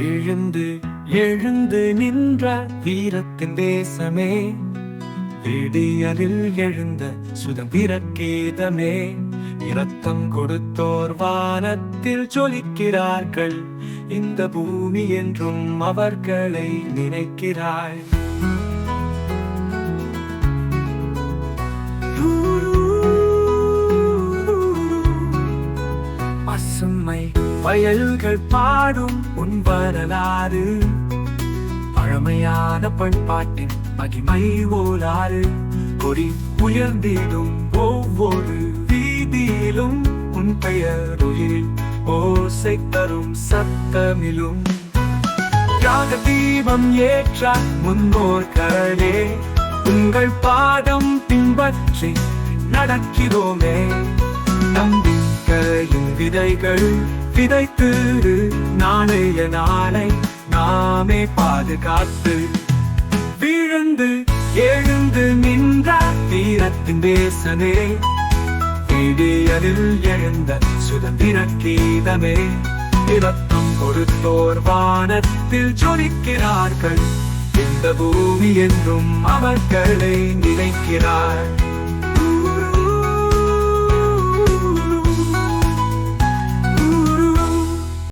எழுந்து எழுந்து நின்ற வீரத்தின் தேசமே. விடியலில் எழுந்த சுதந்திர கீதமே இரத்தம் கொடுத்தோர் வானத்தில் சொலிக்கிறார்கள் இந்த பூமி என்றும் அவர்களை நினைக்கிறாய். வயல்கள் பாடும் உன் வரலாறு. பழமையான பண்பாட்டின் மகிமை ஓலாறு. கொடி உயர்ந்திடும் ஒவ்வொரு வீதியிலும் உன் பெயர் உயிரில் ஓசை தரும் சத்தமிலும். யாக தீபம் ஏற்ற முன்னோர் கரலே உங்கள் பாதம் பின்பற்றி நடக்கிறோமே. நம்பிக்கையின் விதைகள் விதைத்து நாளைய நாளை நாமே பாதுகாத்து. விழுந்து எழுந்து நின்றார் வீரத்தின் தேசனே இடியலில் எழுந்த சுதந்திர கீதமே. இரத்தம் கொடுத்தோர் வானத்தில் ஜொலிக்கிறார்கள். இந்த பூமி என்றும் அவர்களை நினைக்கிறார்.